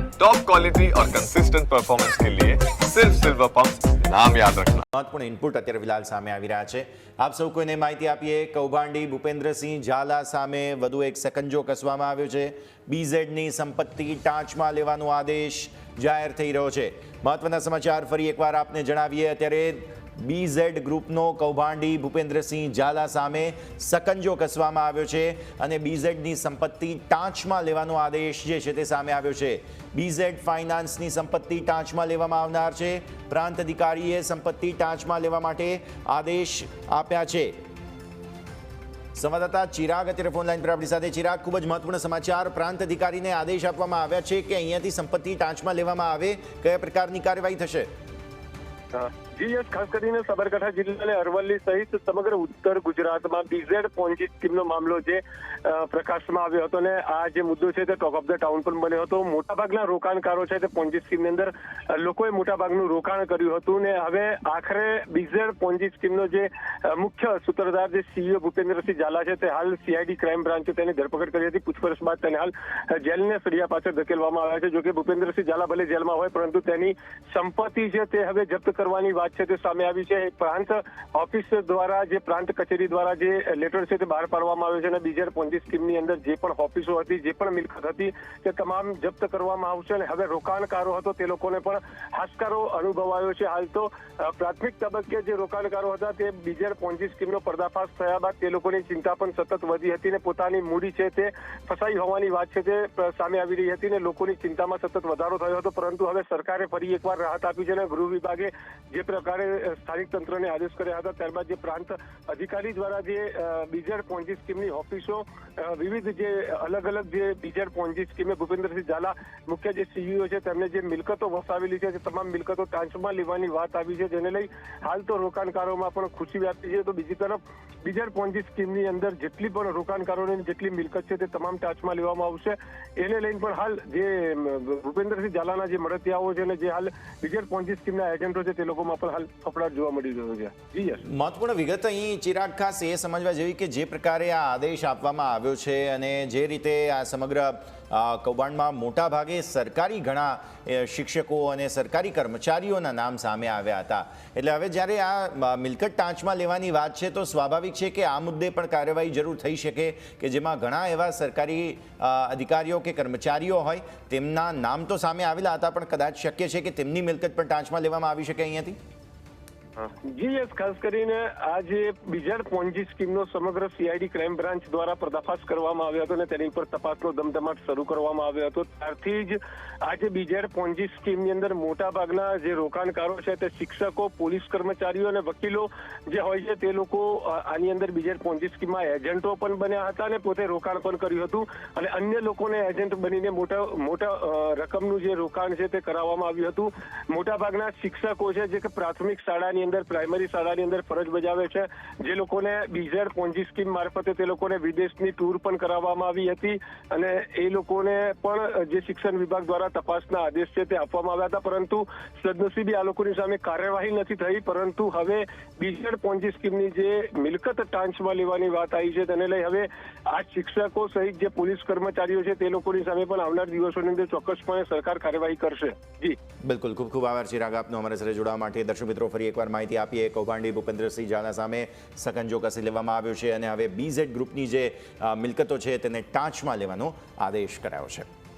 Top quality और consistent performance के लिए सिर्फ सिल्वर पंप नाम याद रखना મહત્વપૂર્ણ ઇનપુટ અત્યારે ફિલહાલ સામે આવી રહ્યા છે આપ સૌ કોઈને માહિતી આપીએ કૌભાંડી ભૂપેન્દ્રસિંહ ઝાલા સામે વધુ એક સકંજો કસવામાં આવ્યો છે બીઝેડની સંપત્તિ ટાંચમાં લેવાનો આદેશ જાહેર થઈ રહ્યો છે મહત્વના સમાચાર ફરી એકવાર આપને જણાવીએ અત્યારે બીઝેડ ગ્રુપનો કૌભાંડી ભૂપેન્દ્રસિંહ ઝાલા સામે સકંજો કસવામાં આવ્યો છે અને બીઝેડની સંપત્તિ ટાંચમાં લેવાનો આદેશ જે છે તે સામે આવ્યો છે. બીઝેડ ફાઇનાન્સની સંપત્તિ ટાંચમાં લેવામાં આવનાર છે. પ્રાંત અધિકારીએ સંપત્તિ ટાંચમાં લેવા માટે આદેશ આપ્યા છે. સંવાદદાતા ચિરાગ અત્યારે ફોન લાઈન પર આપણી સાથે. ચિરાગ, ખૂબ જ મહત્વપૂર્ણ સમાચાર. પ્રાંત અધિકારીને આદેશ આપવામાં આવ્યા છે કે અહીંયાથી સંપત્તિ ટાંચમાં લેવામાં આવે, કયા પ્રકારની કાર્યવાહી થશે? જી, ખાસ કરીને સાબરકાંઠા જિલ્લા અને અરવલ્લી સહિત સમગ્ર ઉત્તર ગુજરાતમાં બીઝેડ પોન્જી સ્કીમનો મામલો જે પ્રકાશમાં આવ્યો હતો અને આ જે મુદ્દો છે તે ટોક ઓફ ધ ટાઉન પણ બન્યો હતો. મોટાભાગના રોકાણકારો છે તે પોન્જી સ્કીમની અંદર લોકોએ મોટાભાગનું રોકાણ કર્યું હતું ને હવે આખરે બીઝેડ પોન્જી સ્કીમનો જે મુખ્ય સૂત્રધાર જે સીઈઓ ભૂપેન્દ્રસિંહ ઝાલા છે તે હાલ સીઆઈડી ક્રાઇમ બ્રાન્ચે તેની ધરપકડ કરી હતી. પૂછપરછ બાદ તેને હાલ જેલને સળિયા પાછળ ધકેલવામાં આવ્યા છે. જોકે ભૂપેન્દ્રસિંહ ઝાલા ભલે જેલમાં હોય પરંતુ તેની સંપત્તિ છે તે હવે જપ્ત કરવાની વાત છે તે સામે આવી છે. પ્રાંત ઓફિસ દ્વારા જે પ્રાંત કચેરી દ્વારા જે લેટર છે તે બહાર પાડવામાં આવ્યો છે અને બીજેડ પોન્જી સ્કીમની અંદર જે પણ ઓફિસો હતી, જે પણ મિલકત હતી, તે તમામ જપ્ત કરવામાં આવશે અને હવે રોકાણકારો હતો તે લોકોને પણ હાશકારો અનુભવાયો છે. હાલ તો પ્રાથમિક તબક્કે જે રોકાણકારો હતા તે બીજેડ પોન્જી સ્કીમનો પર્દાફાશ થયા બાદ તે લોકોની ચિંતા પણ સતત વધી હતી અને પોતાની મૂડી છે તે ફસાઈ હોવાની વાત છે તે સામે આવી રહી હતી અને લોકોની ચિંતામાં સતત વધારો થયો હતો. પરંતુ હવે સરકારે ફરી એકવાર રાહત આપી છે અને ગૃહ વિભાગે જે પ્રકારે અ, સ્થાનિક તંત્રને આદેશ કર્યા હતા. ત્યારબાદ જે પ્રાંત અધિકારી દ્વારા જે અ, બીજેડ પોન્જી સ્કીમની ઓફિસો વિવિધ જે અલગ અલગ જે બીજેડ પોન્જી સ્કીમે ભૂપેન્દ્રસિંહ ઝાલા મુખ્ય જે સીઈઓ છે તેમને જે મિલકતો વસાવેલી છે તે તમામ મિલકતો ટાંચમાં લેવાની વાત આવી છે. જેને લઈ હાલ તો રોકાણકારોમાં પણ ખુશી વ્યાપી છે. તો બીજી તરફ બીજેડ પોન્જી સ્કીમની અંદર જેટલી પણ રોકાણકારોની જેટલી મિલકત છે તે તમામ ટાંચમાં લેવામાં આવશે. એને લઈને પણ હાલ જે ભૂપેન્દ્રસિંહ ઝાલાના જે મળતિયાઓ છે અને જે હાલ બીજેડ પોન્જી સ્કીમના એજન્ટો છે તે લોકોમાં પણ મહત્વપૂર્ણ વિગત અહીં ચિરાગ ખાસ એ સમજવા જેવી કે જે પ્રકારે આ આદેશ આપવામાં આવ્યો છે અને જે રીતે આ સમગ્ર કૌભાંડમાં મોટા ભાગે સરકારી ઘણા શિક્ષકો અને સરકારી કર્મચારીઓના નામ સામે આવ્યા હતા. એટલે હવે જ્યારે આ મિલકત ટાંચમાં લેવાની વાત છે તો સ્વાભાવિક છે કે આ મુદ્દે પણ કાર્યવાહી જરૂર થઈ શકે કે જેમાં ઘણા એવા સરકારી અધિકારીઓ કે કર્મચારીઓ હોય તેમના નામ તો સામે આવેલા હતા પણ કદાચ શક્ય છે કે તેમની મિલકત પણ ટાંચમાં લેવામાં આવી શકે અહીંયાથી? જી, યસ, ખાસ કરીને આ જે બીજાડ પોન્જી સ્કીમનો સમગ્ર સીઆઈડી ક્રાઇમ બ્રાન્ચ દ્વારા પર્દાફાશ કરવામાં આવ્યો હતો અને તેની ઉપર તપાસનો ધમધમાટ શરૂ કરવામાં આવ્યો હતો. ત્યારથી જ આ જે બીજાડ પોન્જી સ્કીમની અંદર મોટાભાગના જે રોકાણકારો છે તે શિક્ષકો, પોલીસ કર્મચારીઓ અને વકીલો જે હોય છે તે લોકો આની અંદર બીજા પોન્જી સ્કીમમાં એજન્ટો પણ બન્યા હતા અને પોતે રોકાણ પણ કર્યું હતું અને અન્ય લોકોને એજન્ટ બનીને મોટા મોટા રકમનું જે રોકાણ છે તે કરાવવામાં આવ્યું હતું. મોટાભાગના શિક્ષકો છે જે કે પ્રાથમિક શાળાની અંદર પ્રાઇમરી શાળાની અંદર ફરજ બજાવે છે. જે લોકોને બીઝેડ પોન્જી સ્કીમ મારફતે તે લોકોને વિદેશની ટૂર પણ કરાવવામાં આવી હતી અને એ લોકોને પણ જે શિક્ષણ વિભાગ દ્વારા તપાસના આદેશ છે તે આપવામાં આવ્યા હતા. પરંતુ સદનસીબે આ લોકોની સામે કાર્યવાહી નથી થઈ. પરંતુ હવે બીઝેડ પોન્જી સ્કીમની જે મિલકત ટાંચમાં લેવાની વાત આવી છે તેને લઈ હવે આ શિક્ષકો સહિત જે પોલીસ કર્મચારીઓ છે તે લોકોની સામે પણ આવનાર દિવસોની અંદર ચોક્કસપણે સરકાર કાર્યવાહી કરશે. જી. બિલકુલ. ખૂબ ખૂબ આભાર ચિરાગ આપનો. અમારા સાથે જોડાવા માટે દર્શક મિત્રો, ફરી એકવાર માહિતી આપીએ, કૌભાંડી ભૂપેન્દ્રસિંહ ઝાલા સામે સકંજો કસી લેવામાં આવ્યો છે અને હવે બીઝેડ ગ્રુપની જે મિલકતો છે તેને ટાંચમાં લેવાનો આદેશ કરાયો છે.